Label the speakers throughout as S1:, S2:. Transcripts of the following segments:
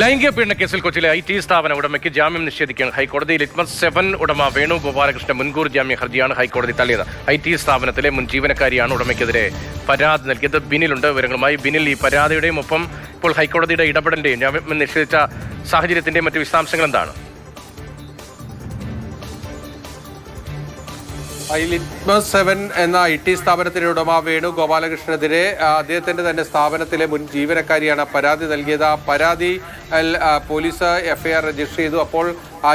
S1: ലൈംഗിക പീഡന കേസിൽ കൊച്ചിയിലെ ഐ ടി സ്ഥാപന ഉടമയ്ക്ക് ജാമ്യം നിഷേധിക്കാൻ ഹൈക്കോടതി ലിറ്റ്മസ് സെവൻ ഉടമ വേണു ഗോപാലകൃഷ്ണൻ മുൻകൂർ ജാമ്യ ഹർജിയാണ് ഹൈക്കോടതി തള്ളിയത്. ഐ ടി സ്ഥാപനത്തിലെ മുൻ ജീവനക്കാരിയാണ് ഉടമയ്ക്കെതിരെ പരാതി നൽകിയത്. ബിനിലുണ്ട് വിവരങ്ങളുമായി. ബിനിൽ ഈ പരാതിയുടെയും ഒപ്പം ഇപ്പോൾ ഹൈക്കോടതിയുടെ ഇടപെടലിന്റെയും ജാമ്യം നിഷേധിച്ച സാഹചര്യത്തിന്റെയും മറ്റു വിശദാംശങ്ങൾ എന്താണ്?
S2: ലിറ്റ്മസ് സെവൻ എന്ന ഐ ടി സ്ഥാപനത്തിന്റെ ഉടമ വേണു ഗോപാലകൃഷ്ണനെതിരെ അദ്ദേഹത്തിന്റെ തന്നെ സ്ഥാപനത്തിലെ മുൻ ജീവനക്കാരിയാണ് പരാതി നൽകിയത്. പരാതി പോലീസ് എഫ് ആർ രജിസ്റ്റർ ചെയ്തു. അപ്പോൾ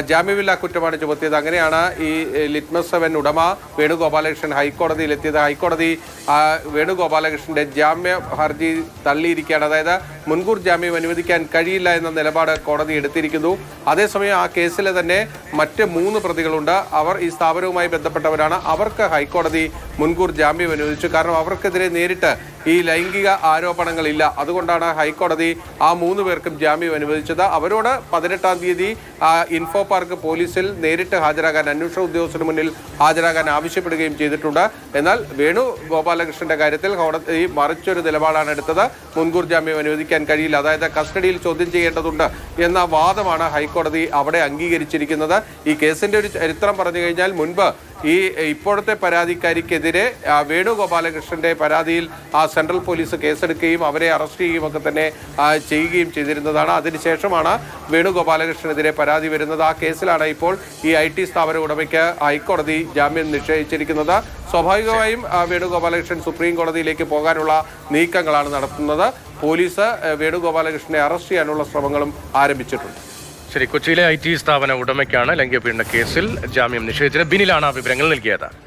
S2: ജാമ്യമില്ലാ കുറ്റമാണ് ചുമത്തിയത് അങ്ങനെയാണ്. ഈ ലിറ്റ്മസ് സെവൻ ഉടമ വേണുഗോപാലകൃഷ്ണൻ ഹൈക്കോടതിയിൽ എത്തിയത് ഹൈക്കോടതി ആ, വേണുഗോപാലകൃഷ്ണന്റെ ജാമ്യ ഹർജി തള്ളിയിരിക്കുകയാണ്. അതായത് മുൻകൂർ ജാമ്യം അനുവദിക്കാൻ കഴിയില്ല എന്ന നിലപാട് കോടതി എടുത്തിരിക്കുന്നു. അതേസമയം ആ കേസിലെ തന്നെ മറ്റ് മൂന്ന് പ്രതികളുണ്ട്. അവർ ഈ സ്ഥാപനവുമായി ബന്ധപ്പെട്ടവരാണ്. അവർക്ക് ഹൈക്കോടതി മുൻകൂർ ജാമ്യം അനുവദിച്ചു. കാരണം അവർക്കെതിരെ നേരിട്ട് ഈ ലൈംഗിക ആരോപണങ്ങളില്ല. അതുകൊണ്ടാണ് ഹൈക്കോടതി ആ മൂന്ന് പേർക്കും ജാമ്യം അനുവദിച്ചത്. അവരോട് പതിനെട്ടാം തീയതി ഇൻഫോ പാർക്ക് പോലീസിൽ നേരിട്ട് ഹാജരാകാൻ അന്വേഷണ ഉദ്യോഗസ്ഥന് മുന്നിൽ ഹാജരാകാൻ ആവശ്യപ്പെടുകയും ചെയ്തിട്ടുണ്ട്. എന്നാൽ വേണു ഗോപാലകൃഷ്ണന്റെ കാര്യത്തിൽ കോടതി മറിച്ചൊരു നിലപാടാണ് എടുത്തത്. മുൻകൂർ ജാമ്യം അനുവദിക്കാൻ കഴിയില്ല. അതായത് കസ്റ്റഡിയിൽ ചോദ്യം ചെയ്യേണ്ടതുണ്ട് എന്ന വാദമാണ് ഹൈക്കോടതി അവിടെ അംഗീകരിച്ചിരിക്കുന്നത്. ഈ കേസിന്റെ ഒരു ചരിത്രം പറഞ്ഞു കഴിഞ്ഞാൽ മുൻപ് ഈ ഇപ്പോഴത്തെ പരാതിക്കാരിക്കെതിരെ ആ, വേണുഗോപാലകൃഷ്ണന്റെ പരാതിയിൽ ആ സെൻട്രൽ പോലീസ് കേസെടുക്കുകയും അവരെ അറസ്റ്റ് ചെയ്യുകയും ഒക്കെ തന്നെ ചെയ്യുകയും ചെയ്തിരുന്നതാണ്. അതിനുശേഷമാണ് വേണുഗോപാലകൃഷ്ണനെതിരെ പരാതി വരുന്നത്. ആ കേസിലാണ് ഇപ്പോൾ ഈ ഐ ടി സ്ഥാപന ഉടമയ്ക്ക് ഹൈക്കോടതി ജാമ്യം നിശ്ചയിച്ചിരിക്കുന്നത്. സ്വാഭാവികമായും വേണുഗോപാലകൃഷ്ണൻ സുപ്രീം കോടതിയിലേക്ക് പോകാനുള്ള നീക്കങ്ങളാണ് നടത്തുന്നത്. പോലീസ് വേണുഗോപാലകൃഷ്ണനെ അറസ്റ്റ് ചെയ്യാനുള്ള ശ്രമങ്ങളും ആരംഭിച്ചിട്ടുണ്ട്.
S1: ശരി കൊച്ചിയിലെ ഐ ടി സ്ഥാപന ഉടമയ്ക്കാണ് ലൈംഗിക പീഡന കേസിൽ ജാമ്യം നിഷേധിച്ചത്. ബിനിലാണ് ആ വിവരങ്ങൾ നൽകിയത്.